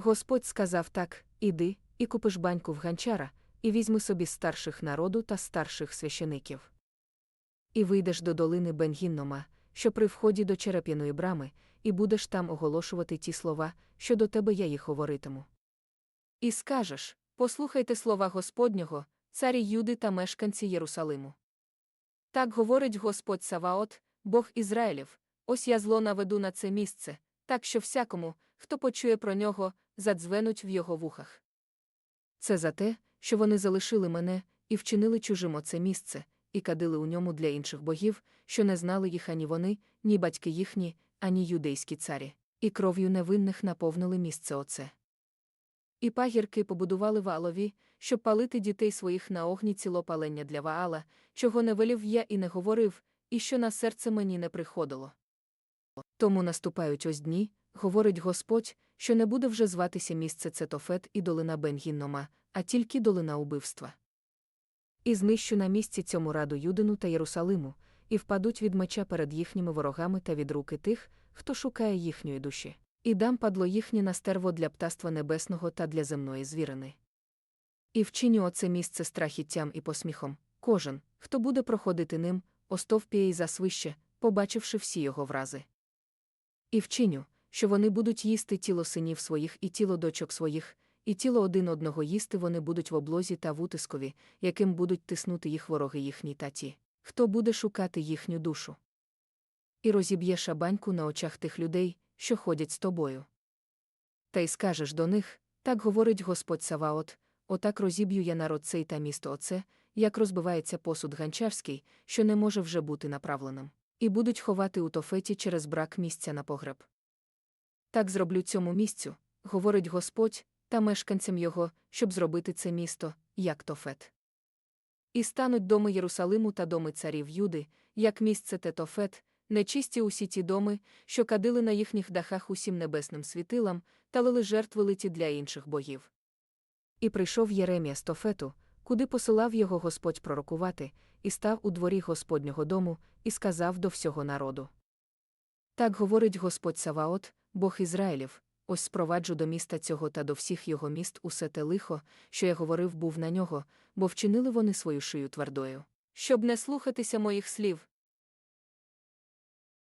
Господь сказав так: Іди, і купиш баньку в ганчара, і візьми собі старших народу та старших священиків. І вийдеш до долини Бенгіннома, що при вході до череп'яної брами, і будеш там оголошувати ті слова, що до тебе я їх говоритиму. І скажеш послухайте слова Господнього, царі Юди та мешканці Єрусалиму. Так говорить Господь Саваот, Бог Ізраїлів, ось я зло наведу на це місце, так що всякому, хто почує про нього, задзвенуть в його вухах. Це за те, що вони залишили мене і вчинили чужим оце місце, і кадили у ньому для інших богів, що не знали їх ані вони, ні батьки їхні, ані юдейські царі, і кров'ю невинних наповнили місце оце. І пагірки побудували валові, щоб палити дітей своїх на огні цілопалення для Ваала, чого не велів я і не говорив, і що на серце мені не приходило. Тому наступають ось дні, говорить Господь, що не буде вже зватися місце Цетофет і долина Бенгіннома, а тільки долина убивства. І знищу на місці цьому раду Юдину та Єрусалиму, і впадуть від меча перед їхніми ворогами та від руки тих, хто шукає їхньої душі, і дам падло їхнє на стерво для птаства небесного та для земної звірини. І вчиню оце місце страхіттям і посміхом, кожен, хто буде проходити ним, остовпіє й засвище, побачивши всі його врази. І вчиню, що вони будуть їсти тіло синів своїх і тіло дочок своїх, і тіло один одного їсти вони будуть в облозі та в утискові, яким будуть тиснути їх вороги їхні та ті, хто буде шукати їхню душу. І розіб'є шабаньку на очах тих людей, що ходять з тобою. Та й скажеш до них так говорить Господь Саваот, отак розіб'ю я народ цей та місто оце, як розбивається посуд ганчарський, що не може вже бути направленим, і будуть ховати у тофеті через брак місця на погреб. Так зроблю цьому місцю, говорить Господь, та мешканцям його, щоб зробити це місто, як тофет. І стануть доми Єрусалиму та доми царів Юди, як місце те тофет, нечисті усі ті доми, що кадили на їхніх дахах усім небесним світилам, та лили жертви литі для інших богів. І прийшов Єремія з тофету, куди посилав його Господь пророкувати, і став у дворі Господнього дому, і сказав до всього народу. Так говорить Господь Саваот, Бог Ізраїлів, ось спроваджу до міста цього та до всіх його міст усе те лихо, що я говорив був на нього, бо вчинили вони свою шию твердою. Щоб не слухатися моїх слів,